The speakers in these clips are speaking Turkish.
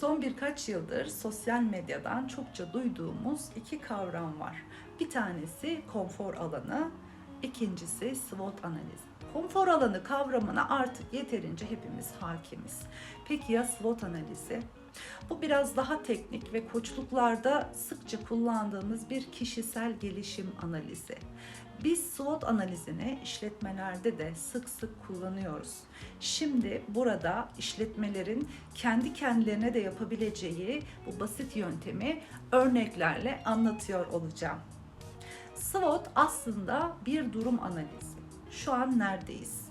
Son birkaç yıldır sosyal medyadan çokça duyduğumuz iki kavram var. Bir tanesi konfor alanı, ikincisi SWOT analizi. Konfor alanı kavramına artık yeterince hepimiz hakimiz. Peki ya SWOT analizi? Bu biraz daha teknik ve koçluklarda sıkça kullandığımız bir kişisel gelişim analizi. Biz SWOT analizini işletmelerde de sık sık kullanıyoruz. Şimdi burada işletmelerin kendi kendilerine de yapabileceği bu basit yöntemi örneklerle anlatıyor olacağım. SWOT aslında bir durum analizi. Şu an neredeyiz?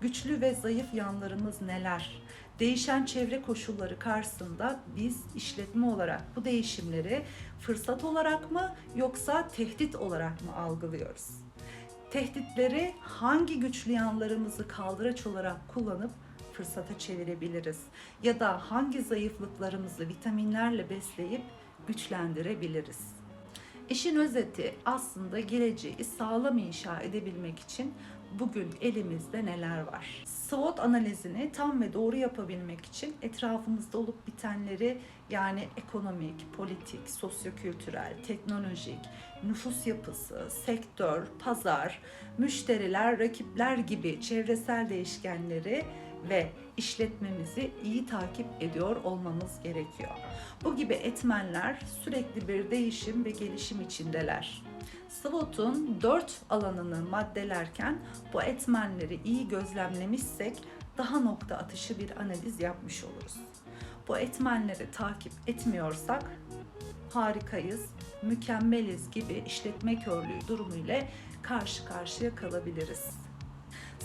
Güçlü ve zayıf yanlarımız neler? Değişen çevre koşulları karşısında biz işletme olarak bu değişimleri fırsat olarak mı yoksa tehdit olarak mı algılıyoruz? Tehditleri hangi güçlü yanlarımızı kaldıraç olarak kullanıp fırsata çevirebiliriz? Ya da hangi zayıflıklarımızı vitaminlerle besleyip güçlendirebiliriz? İşin özeti aslında geleceği sağlam inşa edebilmek için bugün elimizde neler var? SWOT analizini tam ve doğru yapabilmek için etrafımızda olup bitenleri yani ekonomik, politik, sosyokültürel, teknolojik, nüfus yapısı, sektör, pazar, müşteriler, rakipler gibi çevresel değişkenleri ve işletmemizi iyi takip ediyor olmamız gerekiyor. Bu gibi etmenler sürekli bir değişim ve gelişim içindeler. SWOT'un dört alanını maddelerken bu etmenleri iyi gözlemlemişsek daha nokta atışı bir analiz yapmış oluruz. Bu etmenleri takip etmiyorsak harikayız, mükemmeliz gibi işletme körlüğü durumu ile karşı karşıya kalabiliriz.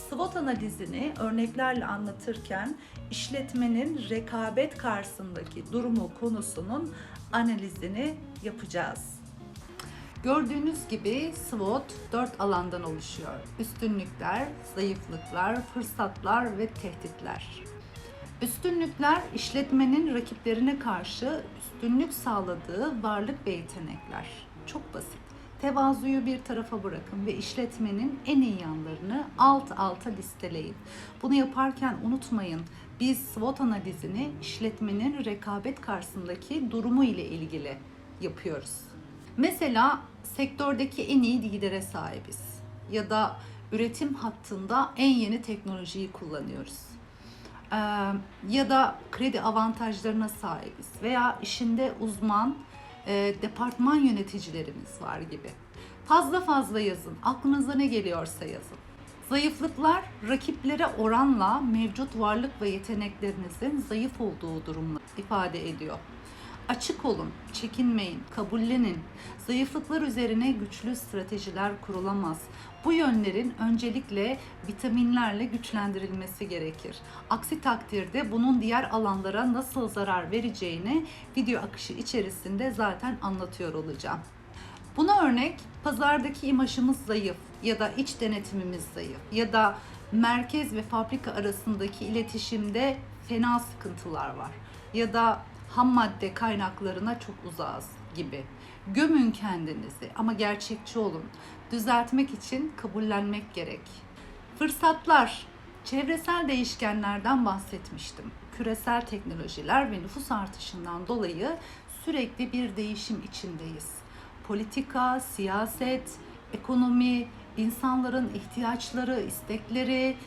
SWOT analizini örneklerle anlatırken işletmenin rekabet karşısındaki durumu konusunun analizini yapacağız. Gördüğünüz gibi SWOT dört alandan oluşuyor. Üstünlükler, zayıflıklar, fırsatlar ve tehditler. Üstünlükler işletmenin rakiplerine karşı üstünlük sağladığı varlık ve yetenekler. Çok basit. Tevazuyu bir tarafa bırakın ve işletmenin en iyi yanlarını alt alta listeleyin. Bunu yaparken unutmayın biz SWOT analizini işletmenin rekabet karşısındaki durumu ile ilgili yapıyoruz. Mesela sektördeki en iyi lidere sahibiz ya da üretim hattında en yeni teknolojiyi kullanıyoruz. Ya da kredi avantajlarına sahibiz veya işinde uzman departman yöneticilerimiz var gibi. Fazla fazla yazın, aklınıza ne geliyorsa yazın. Zayıflıklar rakiplere oranla mevcut varlık ve yeteneklerinizin zayıf olduğu durumları ifade ediyor. Açık olun, çekinmeyin, kabullenin. Zayıflıklar üzerine güçlü stratejiler kurulamaz. Bu yönlerin öncelikle vitaminlerle güçlendirilmesi gerekir. Aksi takdirde bunun diğer alanlara nasıl zarar vereceğini video akışı içerisinde zaten anlatıyor olacağım. Buna örnek pazardaki imajımız zayıf ya da iç denetimimiz zayıf ya da merkez ve fabrika arasındaki iletişimde fena sıkıntılar var ya da ham madde kaynaklarına çok uzağız gibi. Gömün kendinizi ama gerçekçi olun. Düzeltmek için kabullenmek gerek. Fırsatlar, çevresel değişkenlerden bahsetmiştim. Küresel teknolojiler ve nüfus artışından dolayı sürekli bir değişim içindeyiz. Politika, siyaset, ekonomi, insanların ihtiyaçları, istekleri,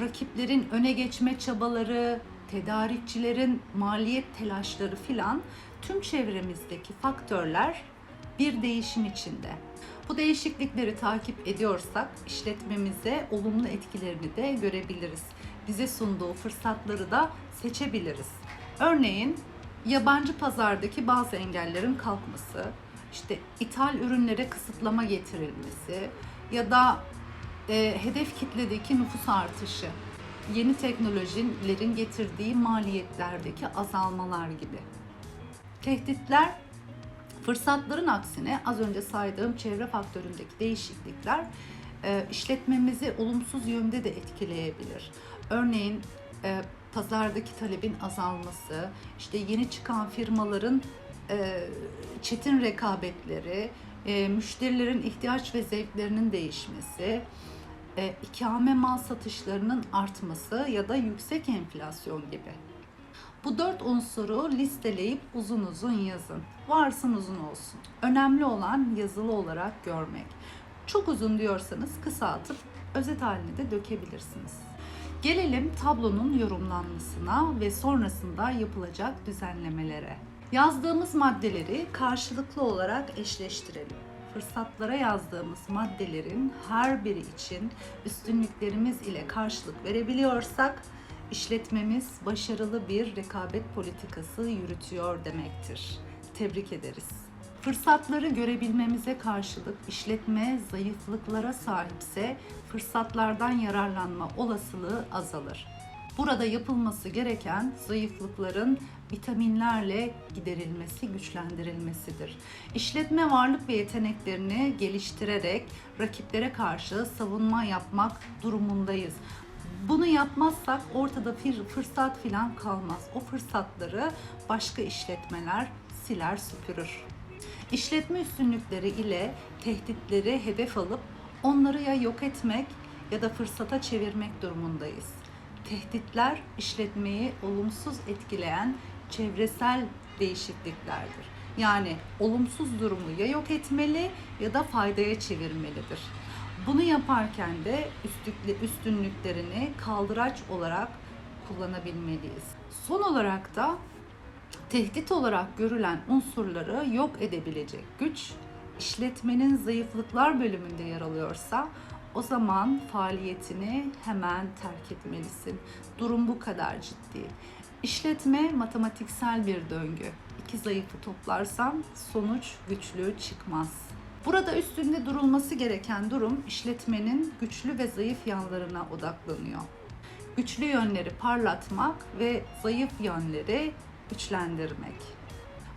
rakiplerin öne geçme çabaları, tedarikçilerin maliyet telaşları filan tüm çevremizdeki faktörler bir değişim içinde. Bu değişiklikleri takip ediyorsak işletmemize olumlu etkilerini de görebiliriz. Bize sunduğu fırsatları da seçebiliriz. Örneğin yabancı pazardaki bazı engellerin kalkması, işte ithal ürünlere kısıtlama getirilmesi ya da e, hedef kitledeki nüfus artışı yeni teknolojilerin getirdiği maliyetlerdeki azalmalar gibi. Tehditler fırsatların aksine az önce saydığım çevre faktöründeki değişiklikler e, işletmemizi olumsuz yönde de etkileyebilir. Örneğin e, pazardaki talebin azalması, işte yeni çıkan firmaların e, çetin rekabetleri, müşterilerin ihtiyaç ve zevklerinin değişmesi, e, ikame mal satışlarının artması ya da yüksek enflasyon gibi. Bu dört unsuru listeleyip uzun uzun yazın. Varsın uzun olsun. Önemli olan yazılı olarak görmek. Çok uzun diyorsanız kısaltıp özet haline de dökebilirsiniz. Gelelim tablonun yorumlanmasına ve sonrasında yapılacak düzenlemelere. Yazdığımız maddeleri karşılıklı olarak eşleştirelim. Fırsatlara yazdığımız maddelerin her biri için üstünlüklerimiz ile karşılık verebiliyorsak işletmemiz başarılı bir rekabet politikası yürütüyor demektir. Tebrik ederiz. Fırsatları görebilmemize karşılık işletme zayıflıklara sahipse fırsatlardan yararlanma olasılığı azalır. Burada yapılması gereken zayıflıkların vitaminlerle giderilmesi, güçlendirilmesidir. İşletme varlık ve yeteneklerini geliştirerek rakiplere karşı savunma yapmak durumundayız. Bunu yapmazsak ortada bir fırsat filan kalmaz. O fırsatları başka işletmeler siler süpürür. İşletme üstünlükleri ile tehditleri hedef alıp onları ya yok etmek ya da fırsata çevirmek durumundayız. Tehditler işletmeyi olumsuz etkileyen çevresel değişikliklerdir. Yani olumsuz durumu ya yok etmeli ya da faydaya çevirmelidir. Bunu yaparken de üstünlüklerini kaldıraç olarak kullanabilmeliyiz. Son olarak da tehdit olarak görülen unsurları yok edebilecek güç işletmenin zayıflıklar bölümünde yer alıyorsa o zaman faaliyetini hemen terk etmelisin. Durum bu kadar ciddi. İşletme matematiksel bir döngü. İki zayıfı toplarsan sonuç güçlü çıkmaz. Burada üstünde durulması gereken durum işletmenin güçlü ve zayıf yanlarına odaklanıyor. Güçlü yönleri parlatmak ve zayıf yönleri güçlendirmek.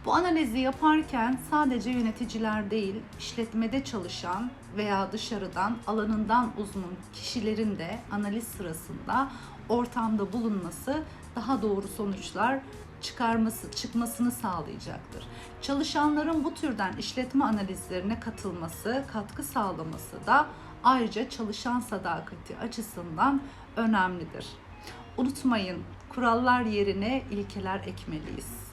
Bu analizi yaparken sadece yöneticiler değil, işletmede çalışan veya dışarıdan alanından uzman kişilerin de analiz sırasında ortamda bulunması daha doğru sonuçlar çıkarması, çıkmasını sağlayacaktır. Çalışanların bu türden işletme analizlerine katılması, katkı sağlaması da ayrıca çalışan sadakati açısından önemlidir. Unutmayın, kurallar yerine ilkeler ekmeliyiz.